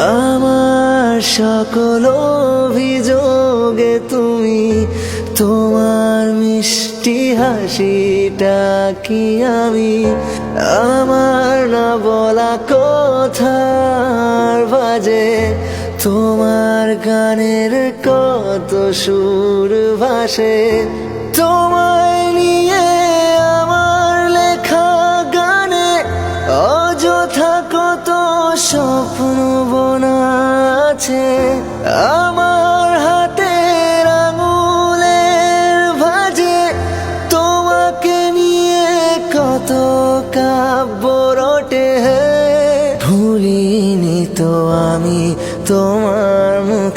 আমার সকল অভিযোগে তুমি, তোমার মিষ্টি হাসিটা কি আমি? আমার না বলা কথার বাজে, তোমার গানের কত সুর ভাসে, তোমায় নিয়ে স্বপ্ন বনাছে আমার হাতের আঙুলের ভাজে। তোমাকে নিয়ে কত কাব্য রটে। ভুলিনি তো আমি তোমার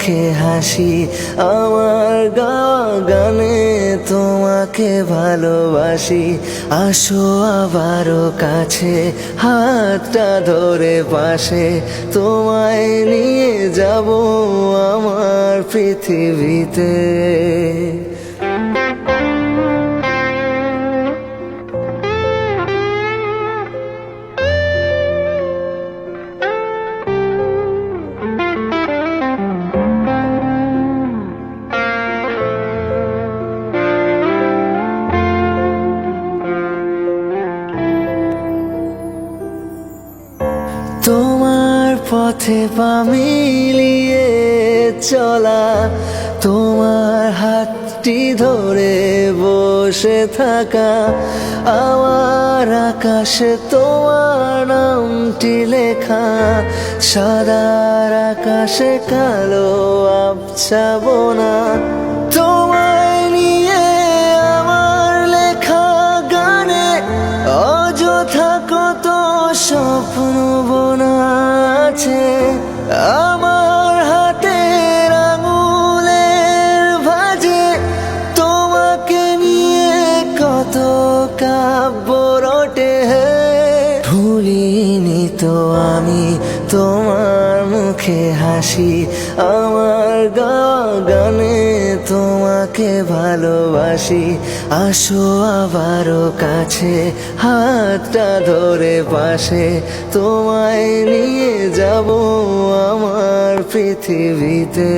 মুখে হাসি, আমার গাওয়া গানে তোমাকে ভালোবাসি। আসো আবারও কাছে, হাতটা ধরে পাশে। তোমায় নিয়ে যাব আমার পৃথিবীতে। তোমার পথে পা মিলিয়ে চলা, তোমার হাতটি ধরে বসে থাকা, আমার আকাশে তোমার নামটি লেখা সাদার আকাশে কালো আবছা বোনা। তোমায় অযথা কত স্বপ্ন বোনা আছে। আমার হাতের আঙুলের ভাজে তোমাকে নিয়ে কত কাব্য রটে। ভুলিনি তো আমি তোমার মুখে হাসি, আমার গাওয়া গানে তোমাকে ভালোবাসি। আসো আবারও কাছে হাতটা ধরে পাশে। তোমায় নিয়ে যাব আমার পৃথিবীতে।